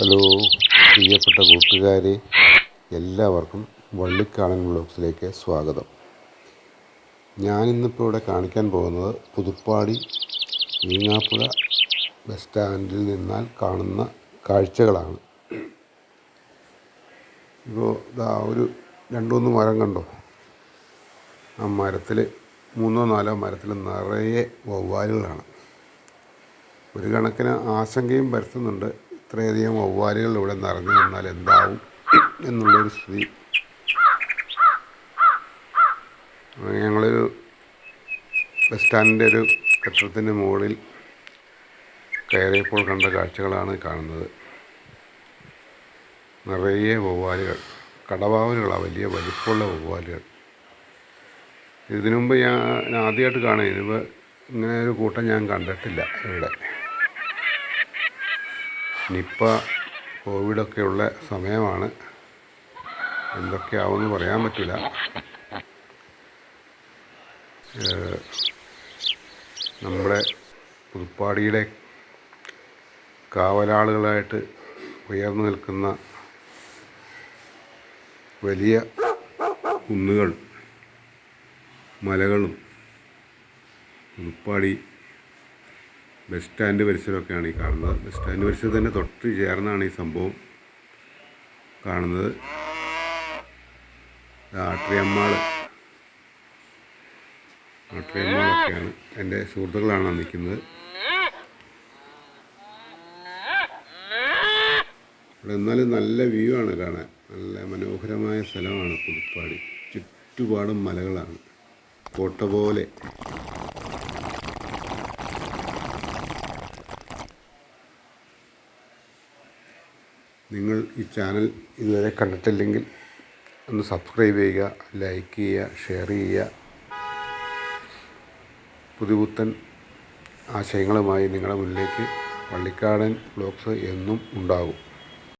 Hello പ്രിയപ്പെട്ട കൂട്ടുകാരെ എല്ലാവർക്കും വള്ളിക്കാടൻ വ്ളോഗ്സിലേക്ക് സ്വാഗതം. ഞാനിന്നിപ്പോൾ ഇവിടെ കാണിക്കാൻ പോകുന്നത് പുതുപ്പാടി മീങ്ങാപ്പുഴ ബസ് സ്റ്റാൻഡിൽ നിന്നാൽ കാണുന്ന കാഴ്ചകളാണ്. ഇപ്പോൾ ഇതാ ഒരു രണ്ടുമൂന്ന് മരം കണ്ടോ? ആ മരത്തിൽ മൂന്നോ നാലോ മരത്തിൽ നിറയെ വവ്വാലുകളാണ്. ഒരു കണക്കിന് ആശങ്കയും പരത്തുന്നുണ്ട്. ഇത്രയധികം വവ്വാലുകൾ ഇവിടെ നിറഞ്ഞു വന്നാൽ എന്താവും എന്നുള്ളൊരു സ്ഥിതി. ഞങ്ങളൊരു ബസ് സ്റ്റാൻഡിന്റെ ഒരു കെട്ടിടത്തിന്റെ മുകളിൽ കയറിയപ്പോൾ കണ്ട കാഴ്ചകളാണ് കാണുന്നത്. നിറയെ വവ്വാലുകൾ കടവാവലുകളാണ് വലിയ വലിപ്പമുള്ള വവ്വാലുകൾ. ഇതിനുമുമ്പ് ഞാൻ ആദ്യമായിട്ട് കാണുക ഇതിനുമ്പോൾ ഇങ്ങനെ ഒരു കൂട്ടം ഞാൻ കണ്ടിട്ടില്ല ഇവിടെ. നിപ്പ കോവിഡൊക്കെയുള്ള സമയമാണ്. എന്തൊക്കെയാവുമെന്ന് പറയാൻ പറ്റില്ല. നമ്മുടെ പുതുപ്പാടിയുടെ കാവലാളുകളായിട്ട് ഉയർന്നു നിൽക്കുന്ന വലിയ കുന്നുകൾ മലകളും പുതുപ്പാടി ബസ് സ്റ്റാൻഡ് പരിസരമൊക്കെയാണ് ഈ കാണുന്നത്. ബസ് സ്റ്റാൻഡ് പരിസരത്ത് തന്നെ തൊട്ട് ചേർന്നാണ് ഈ സംഭവം കാണുന്നത്. ആട്രിയമ്മാൾ ആട്രിയമ്മാളൊക്കെയാണ് എന്റെ സുഹൃത്തുക്കളാണ് നിൽക്കുന്നത്. ഇവിടെ എന്നാലും നല്ല വ്യൂ ആണ് കാണാൻ. നല്ല മനോഹരമായ സ്ഥലമാണ് പുതുപ്പാടി. ചുറ്റുപാടും മലകളാണ്. കോട്ട പോലെ നിങ്ങൾ ഈ ചാനൽ ഇതുവരെ കണ്ടിട്ടില്ലെങ്കിൽ ഒന്ന് സബ്സ്ക്രൈബ് ചെയ്യുക ലൈക്ക് ചെയ്യുക ഷെയർ ചെയ്യുക. പുതുപുത്തൻ ആശയങ്ങളുമായി നിങ്ങളുടെ മുന്നിലേക്ക് പള്ളിക്കാടൻ ബ്ലോഗ്സ് എന്നും ഉണ്ടാകും.